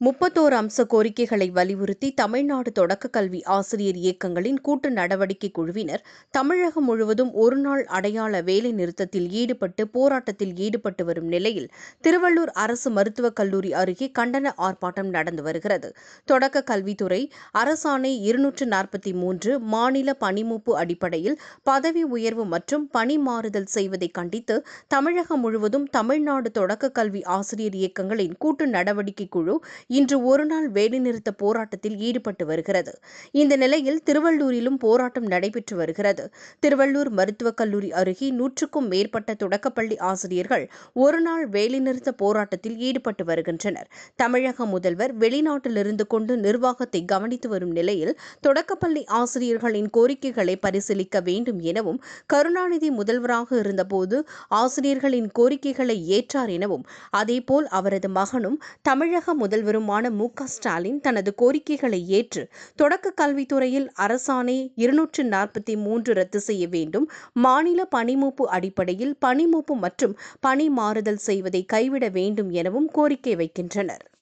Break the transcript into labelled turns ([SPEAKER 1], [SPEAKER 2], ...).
[SPEAKER 1] முப்பத்தோரு அம்ச கோரிக்கைகளை வலியுறுத்தி தமிழ்நாடு தொடக்க கல்வி ஆசிரியர் இயக்கங்களின் கூட்டு நடவடிக்கை குழுவினர் தமிழகம் முழுவதும் ஒருநாள் அடையாள வேலை நிறுத்தத்தில் ஈடுபட்டு போராட்டத்தில் ஈடுபட்டு வரும் நிலையில் திருவள்ளூர் அரசு மருத்துவக் கல்லூரி அருகே கண்டன ஆர்ப்பாட்டம் நடந்து வருகிறது. தொடக்க கல்வித்துறை அரசாணை இருநூற்று நாற்பத்தி மூன்று மாநில பணிமூப்பு அடிப்படையில் பதவி உயர்வு மற்றும் பணி மாறுதல் செய்வதை கண்டித்து தமிழகம் முழுவதும் தமிழ்நாடு தொடக்க கல்வி ஆசிரியர் இயக்கங்களின் கூட்டு நடவடிக்கை குழு இன்று ஒருநாள் வேலைநிறுத்த போராட்டத்தில் ஈடுபட்டு வருகிறது. இந்த நிலையில் திருவள்ளூரிலும் போராட்டம் நடைபெற்று வருகிறது. திருவள்ளூர் மருத்துவக் கல்லூரி அருகே நூற்றுக்கும் மேற்பட்ட தொடக்கப்பள்ளி ஆசிரியர்கள் ஒருநாள் வேலைநிறுத்த போராட்டத்தில் ஈடுபட்டு வருகின்றனர். தமிழக முதல்வர் வெளிநாட்டிலிருந்து கொண்டு நிர்வாகத்தை கவனித்து வரும் நிலையில் தொடக்கப்பள்ளி ஆசிரியர்களின் கோரிக்கைகளை பரிசீலிக்க வேண்டும் எனவும் கருணாநிதி முதல்வராக இருந்தபோது ஆசிரியர்களின் கோரிக்கைகளை ஏற்றார் எனவும் அதேபோல் அவரது மகனும் தமிழக முதல்வரும் முதல்வருமான மு ஸ்டாலின் தனது கோரிக்கைகளை ஏற்று தொடக்க கல்வித்துறையில் அரசாணை இருநூற்று நாற்பத்தி மூன்று ரத்து செய்ய வேண்டும். மாநில பணிமூப்பு அடிப்படையில் பணிமூப்பு மற்றும் பணி மாறுதல் செய்வதை கைவிட வேண்டும் எனவும் கோரிக்கை வைக்கின்றனர்.